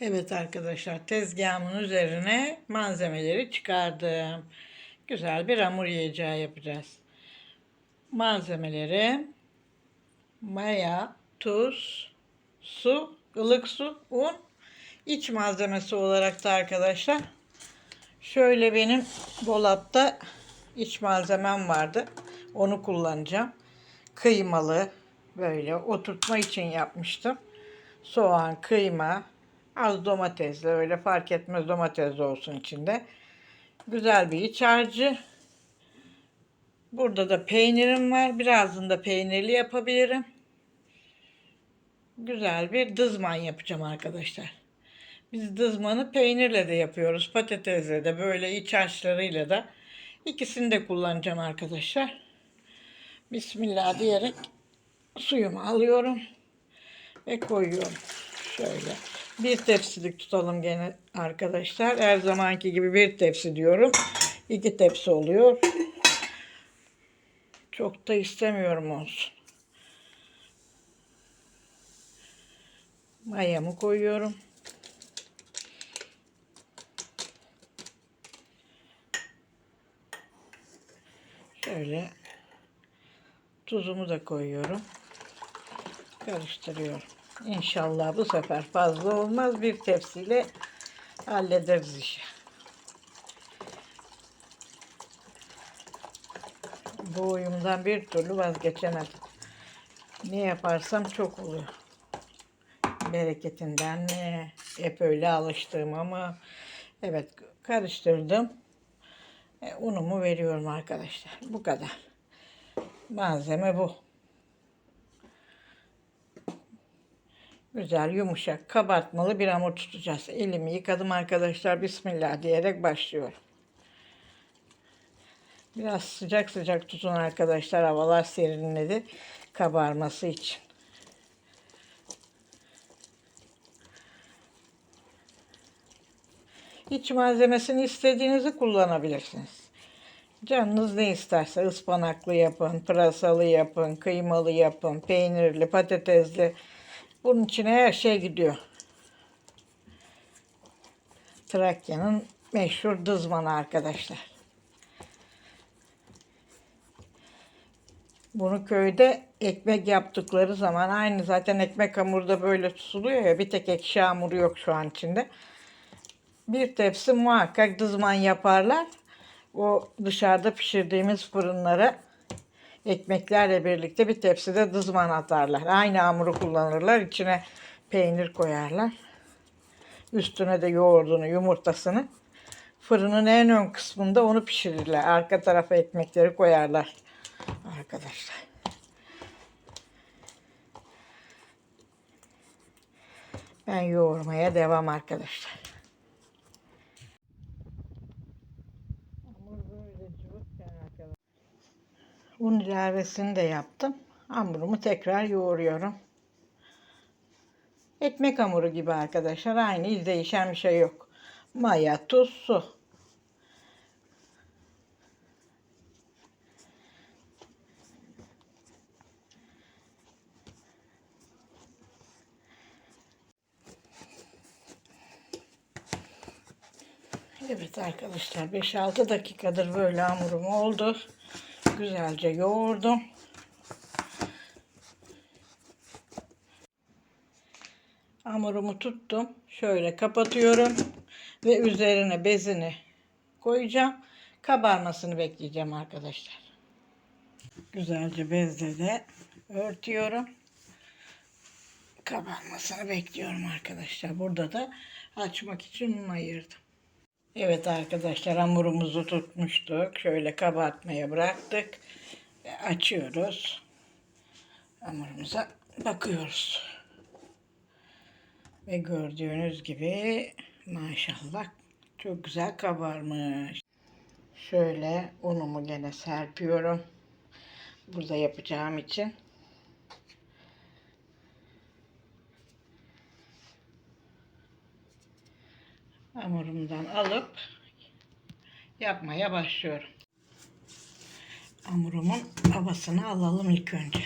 Evet arkadaşlar tezgahımın üzerine malzemeleri çıkardım. Güzel bir hamur yiyeceği yapacağız. Malzemeleri maya, tuz, su, ılık su, un. İç malzemesi olarak da arkadaşlar şöyle benim dolapta iç malzemem vardı. Onu kullanacağım. Kıymalı böyle oturtma için yapmıştım. Soğan, kıyma, az domatesle öyle fark etmez domates de olsun içinde. Güzel bir iç harcı. Burada da peynirim var. Birazını da peynirli yapabilirim. Güzel bir dızman yapacağım arkadaşlar. Biz dızmanı peynirle de yapıyoruz. Patatesle de böyle iç harçlarıyla da. ikisini de kullanacağım arkadaşlar. Bismillah diyerek suyumu alıyorum ve koyuyorum. Şöyle. Bir tepsilik tutalım gene arkadaşlar. Her zamanki gibi bir tepsi diyorum. İki tepsi oluyor. Çok da istemiyorum olsun. Mayamı koyuyorum. Şöyle tuzumu da koyuyorum. Karıştırıyorum. İnşallah bu sefer fazla olmaz. Bir tepsiyle hallederiz işi. Bu oyundan bir türlü vazgeçemedim. Ne yaparsam çok oluyor. Bereketinden mi? Hep öyle alıştığım ama evet karıştırdım. E, unumu veriyorum arkadaşlar. Bu kadar. Malzeme bu. Güzel, yumuşak, kabartmalı bir hamur tutacağız. Elimi yıkadım arkadaşlar. Bismillah diyerek başlıyorum. Biraz sıcak sıcak tutun arkadaşlar. Havalar serinledi. Kabarması için. İç malzemesini istediğinizi kullanabilirsiniz. Canınız ne isterse ıspanaklı yapın, pırasalı yapın, kıymalı yapın, peynirli, patatesli. Bunun içine her şey gidiyor. Trakya'nın meşhur dızmanı arkadaşlar. Bunu köyde ekmek yaptıkları zaman aynı zaten ekmek hamuru da böyle tutuluyor ya bir tek ekşi hamuru yok şu an içinde. Bir tepsi muhakkak dızman yaparlar. O dışarıda pişirdiğimiz fırınlara ekmeklerle birlikte bir tepside dızman atarlar. Aynı hamuru kullanırlar. İçine peynir koyarlar. Üstüne de yoğurdunu, yumurtasını. Fırının en ön kısmında onu pişirirler. Arka tarafa ekmekleri koyarlar. Arkadaşlar. Ben yoğurmaya devam arkadaşlar. Hamur böyle cıvıkken arkadaşlar. Un ilavesini de yaptım. Hamurumu tekrar yoğuruyorum. Ekmek hamuru gibi arkadaşlar. Aynı değişen bir şey yok. Maya, tuz, su. Evet arkadaşlar 5-6 dakikadır böyle hamurum oldu. Güzelce yoğurdum. Hamurumu tuttum. Şöyle kapatıyorum. Ve üzerine bezini koyacağım. Kabarmasını bekleyeceğim arkadaşlar. Güzelce bezle de örtüyorum. Kabarmasını bekliyorum arkadaşlar. Burada da açmak için un ayırdım. Evet arkadaşlar hamurumuzu tutmuştuk. Şöyle kabartmaya bıraktık. Açıyoruz. Hamurumuza bakıyoruz. Ve gördüğünüz gibi maşallah çok güzel kabarmış. Şöyle unumu gene serpiyorum. Burada yapacağım için. Hamurumdan alıp yapmaya başlıyorum. Hamurumun havasını alalım ilk önce.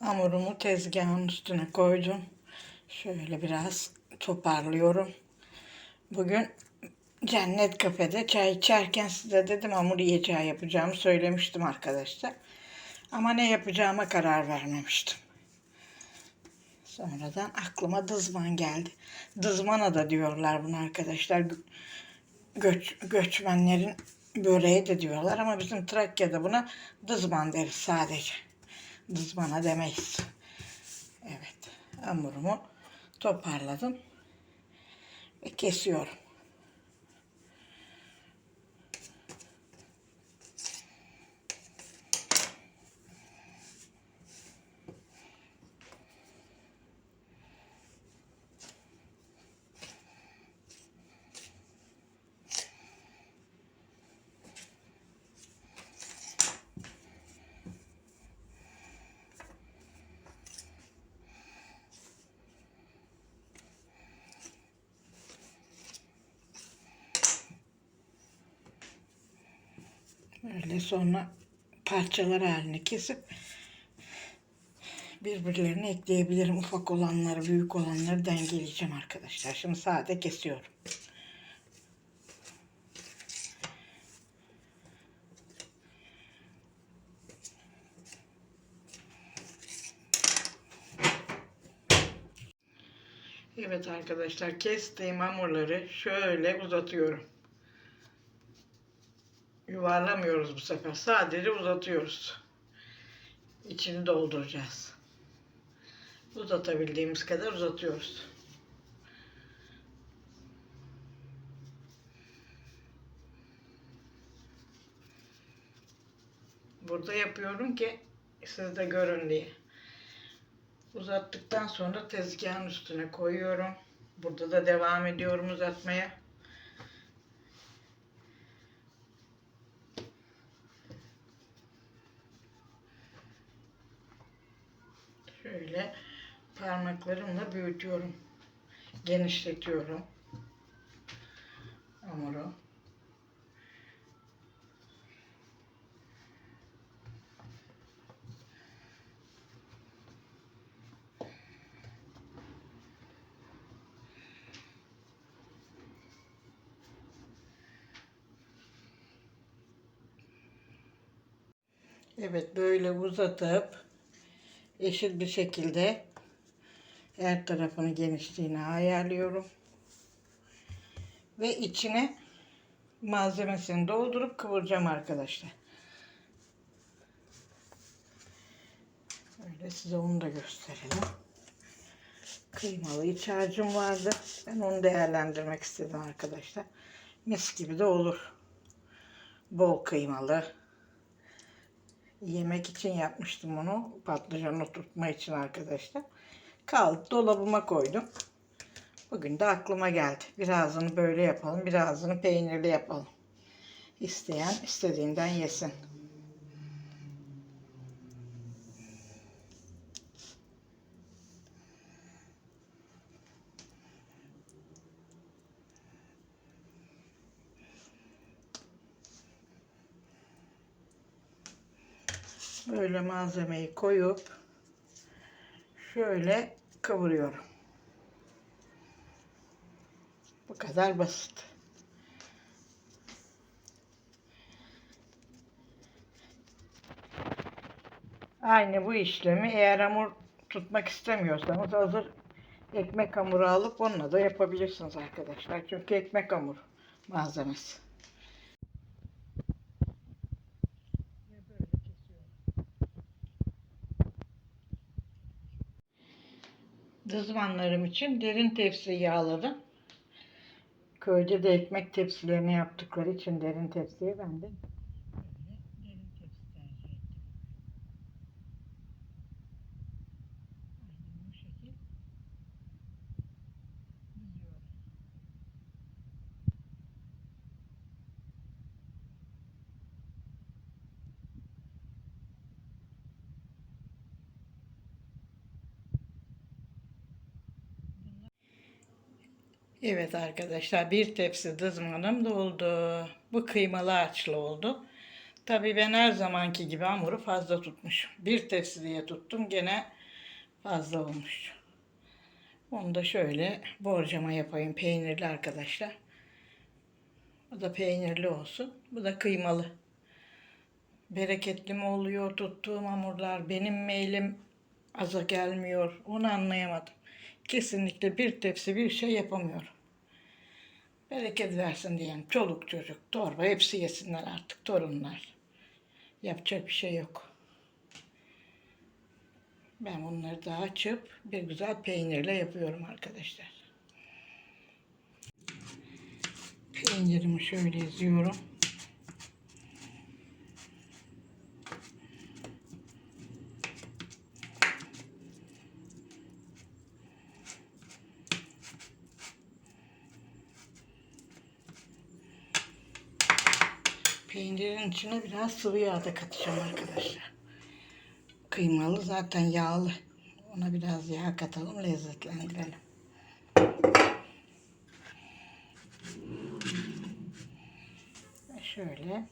Hamurumu tezgahın üstüne koydum. Şöyle biraz toparlıyorum. Bugün Cennet Kafede çay içerken size dedim hamur yiyeceği yapacağımı söylemiştim arkadaşlar. Ama ne yapacağıma karar vermemiştim. Sonradan aklıma dızman geldi. Dızmana da diyorlar bunu arkadaşlar. Gö- Göç, göçmenlerin böreği de diyorlar ama bizim Trakya'da buna dızman deriz sadece. Dızmana demeyiz. Evet hamurumu toparladım ve kesiyorum. Böyle sonra parçalar haline kesip birbirlerine ekleyebilirim. Ufak olanları, büyük olanları dengeleyeceğim arkadaşlar. Şimdi sade kesiyorum. Evet arkadaşlar kestiğim hamurları şöyle uzatıyorum. Yuvarlamıyoruz bu sefer. Sadece uzatıyoruz. İçini dolduracağız. Uzatabildiğimiz kadar uzatıyoruz. Burada yapıyorum ki siz de görün diye. Uzattıktan sonra tezgahın üstüne koyuyorum. Burada da devam ediyorum uzatmaya. Şöyle parmaklarımla büyütüyorum. Genişletiyorum. Hamuru. Evet böyle uzatıp eşit bir şekilde her tarafını genişliğini ayarlıyorum. Ve içine malzemesini doldurup kıvıracağım arkadaşlar. Öyle size onu da gösterelim. Kıymalı iç harcım vardı. Ben onu değerlendirmek istedim arkadaşlar. Mis gibi de olur. Bol kıymalı. Yemek için yapmıştım onu. Patlıcan oturtma için arkadaşlar. Kaldı dolabıma koydum. Bugün de aklıma geldi. Birazını böyle yapalım. Birazını peynirli yapalım. İsteyen istediğinden yesin. Böyle malzemeyi koyup şöyle kıvırıyorum. Bu kadar basit. Aynı bu işlemi eğer hamur tutmak istemiyorsanız hazır ekmek hamuru alıp onunla da yapabilirsiniz arkadaşlar. Çünkü ekmek hamuru malzemesi. Dızmanlarım için derin tepsi yağladım. Köyde de ekmek tepsilerini yaptıkları için derin tepsiye ben de böyle derin tepsi tercih ettim. Aynen bu şekil diziyorum. Evet arkadaşlar bir tepsi dızmanım doldu. Bu kıymalı açlı oldu. Tabii ben her zamanki gibi hamuru fazla tutmuşum. Bir tepsi diye tuttum gene fazla olmuş. Onu da şöyle borcama yapayım peynirli arkadaşlar. Bu da peynirli olsun. Bu da kıymalı. Bereketli mi oluyor tuttuğum hamurlar? Benim mi elim aza gelmiyor? Onu anlayamadım. Kesinlikle bir tepsi bir şey yapamıyorum. Bereket versin diyelim. Çoluk çocuk, torba hepsi yesinler artık torunlar. Yapacak bir şey yok. Ben bunları da açıp bir güzel peynirle yapıyorum arkadaşlar. Peynirimi şöyle eziyorum. Peynirin içine biraz sıvı yağ da katacağım arkadaşlar. Kıymalı zaten yağlı. Ona biraz yağ katalım, lezzetlendirelim. Şöyle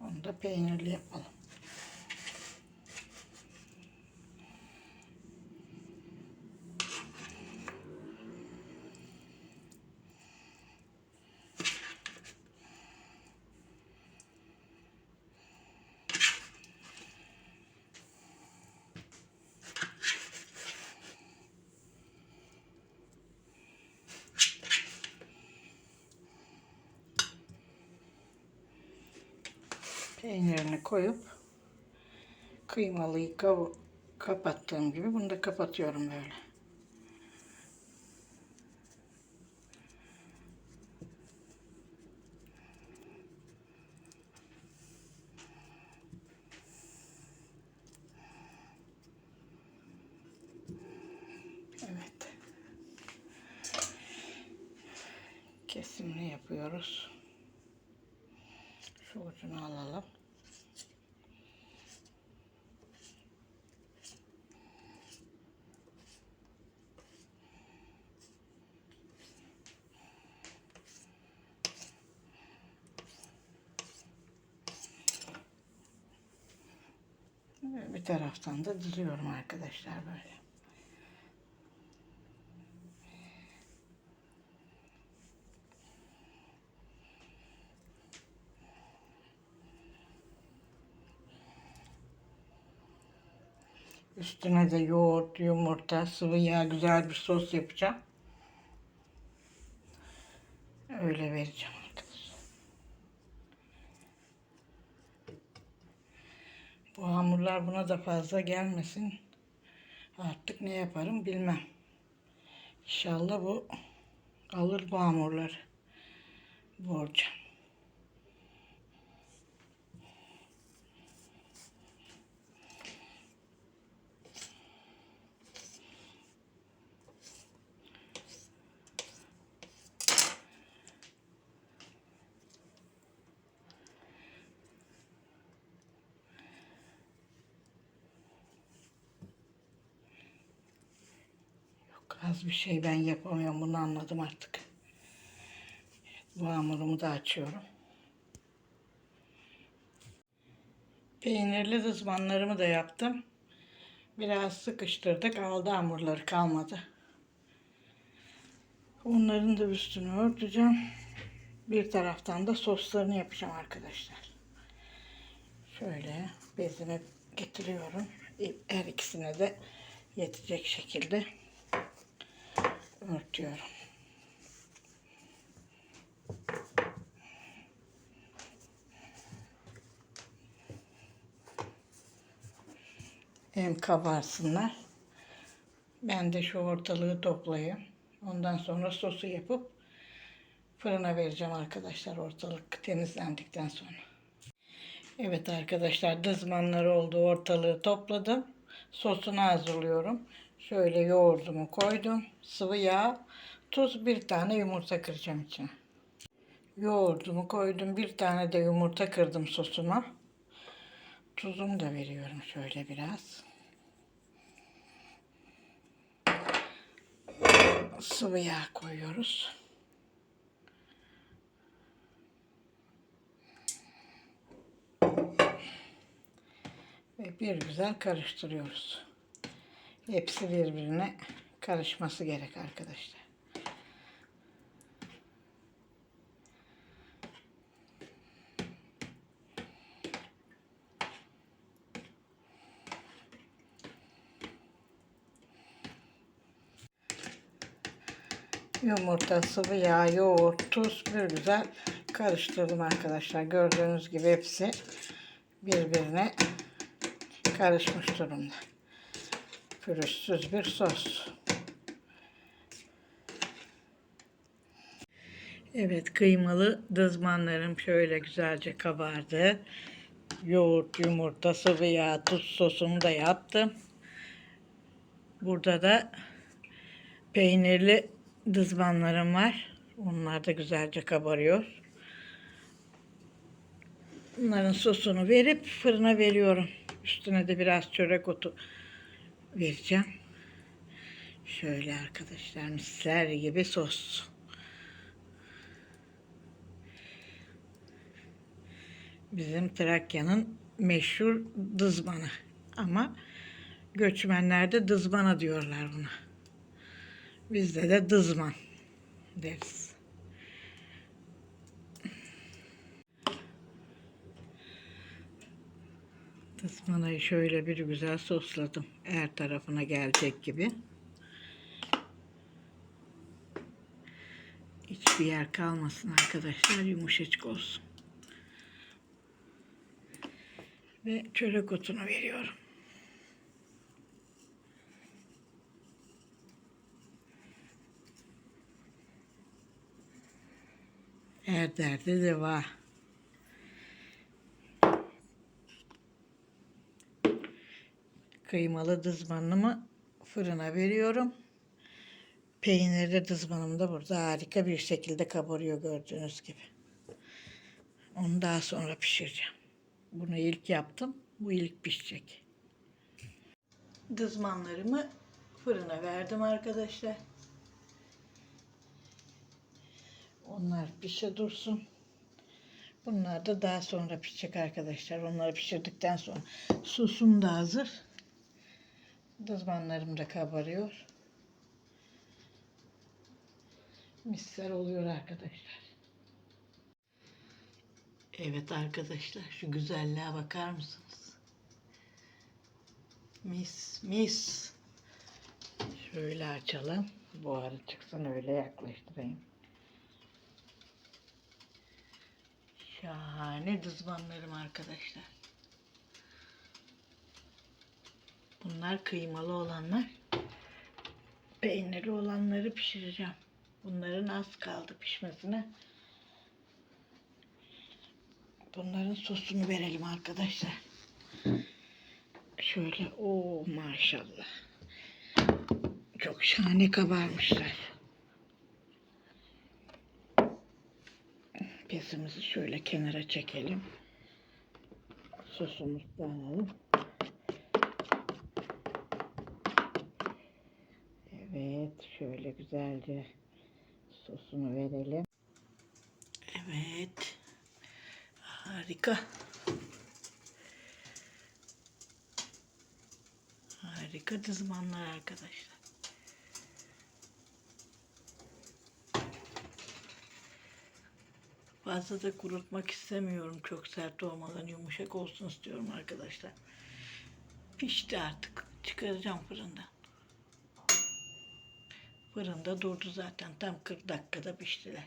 onu da peynirli yapalım. Peynirini koyup kıymalıyı kapattığım gibi bunu da kapatıyorum böyle. Evet. Kesimini yapıyoruz. Şu ucunu alalım. Bir taraftan da diziyorum arkadaşlar böyle. Üstüne de yoğurt, yumurta, sıvı yağ, güzel bir sos yapacağım. Öyle vereceğim. Bu hamurlar buna da fazla gelmesin. Artık ne yaparım bilmem. İnşallah bu alır bu hamurları. Borca. Yok az bir şey ben yapamıyorum bunu anladım artık. Bu hamurumu da açıyorum. Peynirli dızmanlarımı da yaptım. Biraz sıkıştırdık. Aldı hamurları kalmadı. Onların da üstünü örteceğim. Bir taraftan da soslarını yapacağım arkadaşlar. Şöyle bezimi getiriyorum. Her ikisine de yetecek şekilde örtüyorum. Hem kabarsınlar. Ben de şu ortalığı toplayayım. Ondan sonra sosu yapıp fırına vereceğim arkadaşlar ortalık temizlendikten sonra. Evet arkadaşlar dızmanları oldu ortalığı topladım. Sosunu hazırlıyorum. Şöyle yoğurdumu koydum. Sıvı yağ, tuz bir tane yumurta kıracağım içine. Yoğurdumu koydum. Bir tane de yumurta kırdım sosuma. Tuzumu da veriyorum şöyle biraz. Sıvı yağ koyuyoruz. Ve bir güzel karıştırıyoruz. Hepsi birbirine karışması gerek arkadaşlar. Yumurta, sıvı yağ, yoğurt, tuz bir güzel karıştırdım arkadaşlar. Gördüğünüz gibi hepsi birbirine karışmış durumda. Pürüzsüz bir sos. Evet kıymalı dızmanlarım şöyle güzelce kabardı. Yoğurt, yumurta, sıvı yağ, tuz sosunu da yaptım. Burada da peynirli dızmanlarım var. Onlar da güzelce kabarıyor. Bunların sosunu verip fırına veriyorum. Üstüne de biraz çörek otu vereceğim. Şöyle arkadaşlar misler gibi sos. Bizim Trakya'nın meşhur dızmanı. Ama göçmenlerde dızmana diyorlar buna. Bizde de dızman deriz. Dızmanayı şöyle bir güzel sosladım. Her tarafına gelecek gibi. Hiçbir yer kalmasın arkadaşlar. Yumuşacık olsun. Ve çörek otunu veriyorum. Her derde deva. Kıymalı dızmanımı fırına veriyorum. Peynirli dızmanım da burada harika bir şekilde kabarıyor gördüğünüz gibi. Onu daha sonra pişireceğim. Bunu ilk yaptım. Bu ilk pişecek. Dızmanlarımı fırına verdim arkadaşlar. Onlar pişe dursun. Bunlar da daha sonra pişecek arkadaşlar. Onları pişirdikten sonra sosum da hazır. Dızmanlarım da kabarıyor. Misler oluyor arkadaşlar. Evet arkadaşlar şu güzelliğe bakar mısınız? Mis mis. Şöyle açalım. Buharı çıksın öyle yaklaştırayım. Şahane dızmanlarım arkadaşlar. Bunlar kıymalı olanlar. Peynirli olanları pişireceğim. Bunların az kaldı pişmesine. Bunların sosunu verelim arkadaşlar. Şöyle o maşallah. Çok şahane kabarmışlar. Bezimizi şöyle kenara çekelim. Sosumuzu alalım. Evet, şöyle güzelce sosunu verelim. Evet. Harika. Harika dızmanlar arkadaşlar. Fazla da kurutmak istemiyorum. Çok sert olmadan yumuşak olsun istiyorum arkadaşlar. Pişti artık. Çıkaracağım fırından. Fırında durdu zaten. Tam 40 dakikada piştiler.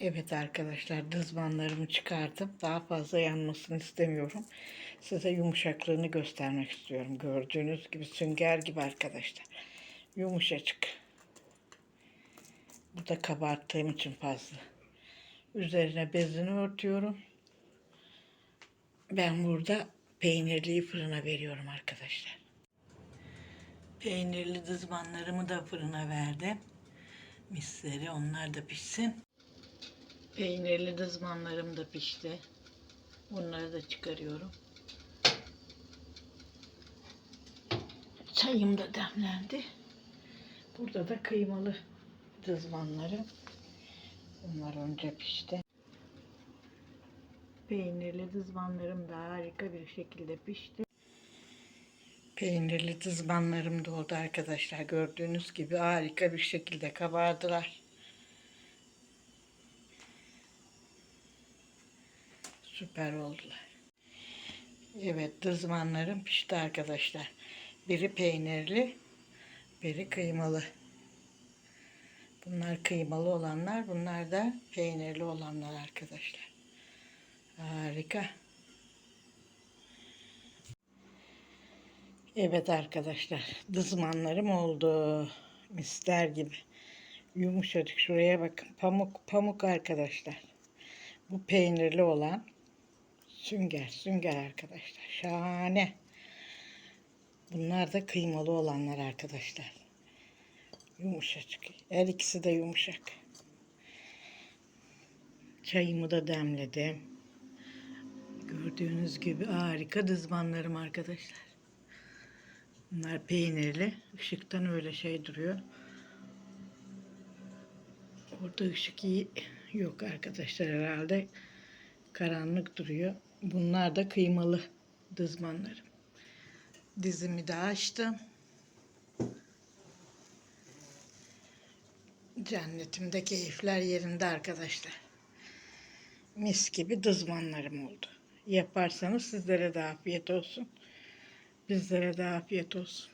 Evet arkadaşlar dızmanlarımı çıkardım. Daha fazla yanmasını istemiyorum. Size yumuşaklığını göstermek istiyorum. Gördüğünüz gibi sünger gibi arkadaşlar. Yumuşacık. Bu da kabarttığım için fazla. Üzerine bezini örtüyorum. Ben burada peynirliyi fırına veriyorum arkadaşlar. Peynirli dızmanlarımı da fırına verdim. Misleri onlar da pişsin. Peynirli dızmanlarım da pişti. Bunları da çıkarıyorum. Çayım da demlendi. Burada da kıymalı dızmanlarım. Bunlar önce pişti. Peynirli dızmanlarım da harika bir şekilde pişti. Peynirli dızmanlarım da oldu arkadaşlar. Gördüğünüz gibi harika bir şekilde kabardılar. Süper oldular. Evet dızmanlarım pişti arkadaşlar. Biri peynirli, biri kıymalı. Bunlar kıymalı olanlar, bunlar da peynirli olanlar arkadaşlar. Harika. Evet arkadaşlar, dızmanlarım oldu. Mister gibi. Yumuşacık. Şuraya bakın. Pamuk, pamuk arkadaşlar. Bu peynirli olan sünger, sünger arkadaşlar. Şahane. Bunlar da kıymalı olanlar arkadaşlar. Yumuşacık. Her ikisi de yumuşak. Çayımı da demledim. Gördüğünüz gibi harika dızmanlarım arkadaşlar. Bunlar peynirli. Işıktan öyle şey duruyor. Orada ışık iyi yok arkadaşlar herhalde. Karanlık duruyor. Bunlar da kıymalı dızmanlarım. Dizimi de açtım. Cennetimde keyifler yerinde arkadaşlar. Mis gibi dızmanlarım oldu. Yaparsanız sizlere de afiyet olsun. Bizlere de afiyet olsun.